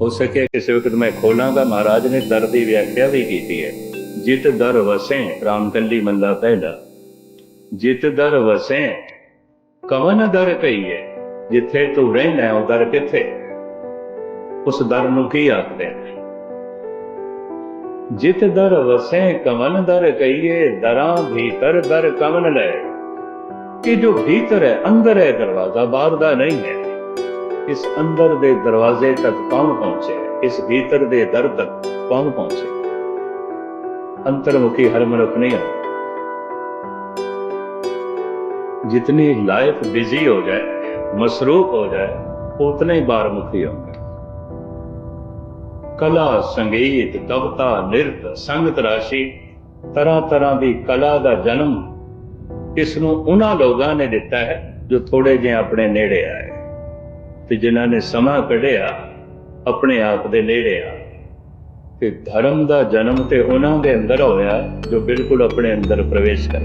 ਹੋ ਸਕੇ ਕਿਸੇ ਵਕਤ ਮੈਂ ਖੋਲਾਂਗਾ। ਮਹਾਰਾਜ ਨੇ ਦਰ ਦੀ ਵਿਆਖਿਆ ਵੀ ਕੀਤੀ ਹੈ। ਜਿਤ ਦਰ ਵਸੇ ਰਾਮਕਲੀ ਮੱਲਾ ਪਹਿਲਾ ਜਿਤ ਦਰ ਵਸੇ, ਕਵਨ ਦਰ ਕਹੀਏ ਜਿੱਥੇ ਤੂੰ ਰਹਿਣਾ, ਉਹ ਦਰ ਕਿੱਥੇ? ਉਸ ਦਰ ਨੂੰ ਕੀ ਆਖਦੇ ਨੇ ਜਿਤ ਦਰ ਵਸੇ, ਕਵਨ ਦਰ ਕਹੀਏ? ਦਰਾਂ ਭੀਤਰ ਦਰ ਕਵਨ ਲੈ? ਕਿ ਜੋ ਭੀਤਰ ਹੈ, ਅੰਦਰ ਹੈ ਦਰਵਾਜ਼ਾ, ਬਾਹਰ ਦਾ ਨਹੀਂ ਹੈ। ਇਸ ਅੰਦਰ ਦੇ ਦਰਵਾਜ਼ੇ ਤੱਕ ਕੌਣ ਪਹੁੰਚੇ ਇਸ ਭੀਤਰ ਦੇ ਦਰ ਤੱਕ ਕੌਣ ਪਹੁੰਚੇ ਅੰਤਰਮੁਖੀ ਹਰ ਮਨੁੱਖ ਨਹੀਂ ਹੈ जितनी लाइफ बिजी हो जाए मसरूफ हो जाए उतने ही बारमुखी होंगे ਕਲਾ ਸੰਗੀਤ ਕਵਿਤਾ ਨਿਰਤ ਸੰਗਤ ਰਾਸ਼ੀ ਤਰ੍ਹਾਂ ਤਰ੍ਹਾਂ ਦੀ ਕਲਾ ਦਾ ਜਨਮ ਇਸ ਨੂੰ ਉਹਨਾਂ ਲੋਕਾਂ ਨੇ ਦਿੱਤਾ ਹੈ ਜੋ ਥੋੜੇ ਜਿਹੇ ਆਪਣੇ ਨੇੜੇ ਆਏ ਤੇ ਜਿਨ੍ਹਾਂ ਨੇ ਸਮਾਂ ਕੱਢਿਆ ਆਪਣੇ ਆਪ ਦੇ ਨੇੜੇ ਆ। ਤੇ ਧਰਮ ਦਾ ਜਨਮ ਤੇ ਉਹਨਾਂ ਦੇ ਅੰਦਰ ਹੋਇਆ ਜੋ ਬਿਲਕੁਲ ਆਪਣੇ ਅੰਦਰ ਪ੍ਰਵੇਸ਼ ਕਰ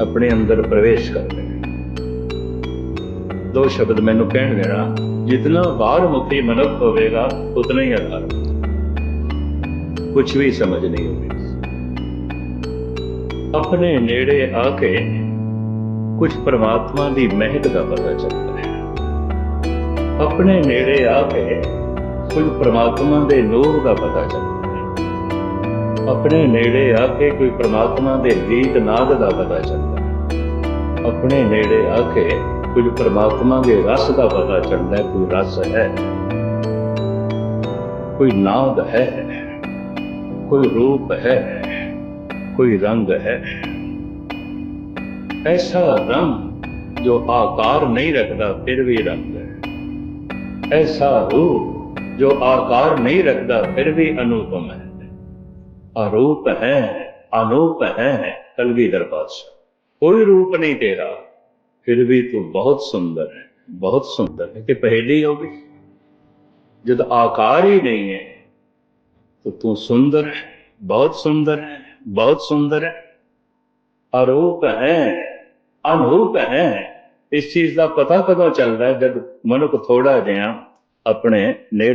ਆਪਣੇ ਅੰਦਰ ਪ੍ਰਵੇਸ਼ ਕਰਦੇ ਦੋ ਸ਼ਬਦ ਮੈਨੂੰ ਕਹਿਣ ਦੇਣਾ, ਜਿਤਨਾ ਬਾਹਰ ਮੁਖੀ ਮਨੁੱਖ ਹੋਵੇਗਾ, ਉਤਨਾ ਹੀ ਅਧਾਰ ਕੁਝ ਵੀ ਸਮਝ ਨਹੀਂ ਹੋਵੇਗੀ ਆਪਣੇ ਨੇੜੇ ਆ ਕੇ ਕੁਝ ਪ੍ਰਮਾਤਮਾ ਦੀ ਮਹਿਕ ਦਾ ਪਤਾ ਚੱਲਦਾ ਹੈ। ਆਪਣੇ ਨੇੜੇ ਆ ਕੇ ਕੁਝ ਪ੍ਰਮਾਤਮਾ ਦੇ ਨੂਰ ਦਾ ਪਤਾ ਚੱਲਦਾ ਹੈ ਆਪਣੇ ਨੇੜੇ ਆ ਕੇ ਕੋਈ ਪ੍ਰਮਾਤਮਾ ਦੇ ਗੀਤ ਨਾਦ ਦਾ ਪਤਾ ਚੱਲਦਾ ਹੈ ਆਪਣੇ ਨੇੜੇ ਆ ਕੇ ਕੁਝ ਪ੍ਰਮਾਤਮਾ ਦੇ ਰਸ ਦਾ ਪਤਾ ਚੱਲਦਾ ਹੈ ਕੋਈ ਰਸ ਹੈ, ਕੋਈ ਨਾਦ ਹੈ, ਕੋਈ ਰੂਪ ਹੈ, ਕੋਈ ਰੰਗ ਹੈ। ਐਸਾ ਰੰਗ ਜੋ ਆਕਾਰ ਨਹੀਂ ਰੱਖਦਾ, ਫਿਰ ਵੀ ਰੰਗ ਐਸਾ ਰੂਪ ਜੋ ਆਕਾਰ ਨਹੀਂ ਰੱਖਦਾ ਫਿਰ ਵੀ ਅਨੂਪਮ ਹੈ ਅਰੂਪ ਹੈ ਅਨੂਪ ਹੈ ਕਲਗੀਧਰ ਪਾਤਸ਼ਾਹ ਕੋਈ ਰੂਪ ਨਹੀਂ ਤੇਰਾ ਫਿਰ ਵੀ ਤੂੰ ਬਹੁਤ ਸੁੰਦਰ ਹੈ ਬਹੁਤ ਸੁੰਦਰ ਹੈ ਕਿ ਪਹਿਲੀ ਹੋ ਗਈ ਜਦ ਆਕਾਰ ਹੀ ਨਹੀਂ ਹੈ तो तू सुंदर है बहुत सुंदर है बहुत सुंदर है अरूप है ਅਨੂਪ ਹੈ ਇਸ ਚੀਜ਼ ਦਾ ਪਤਾ ਕਦੋਂ ਚੱਲਦਾ ਹੈ? ਜਦ ਮਨੁੱਖ ਥੋੜਾ ਜਿਹਾ ਆਪਣੇ ਨੇੜੇ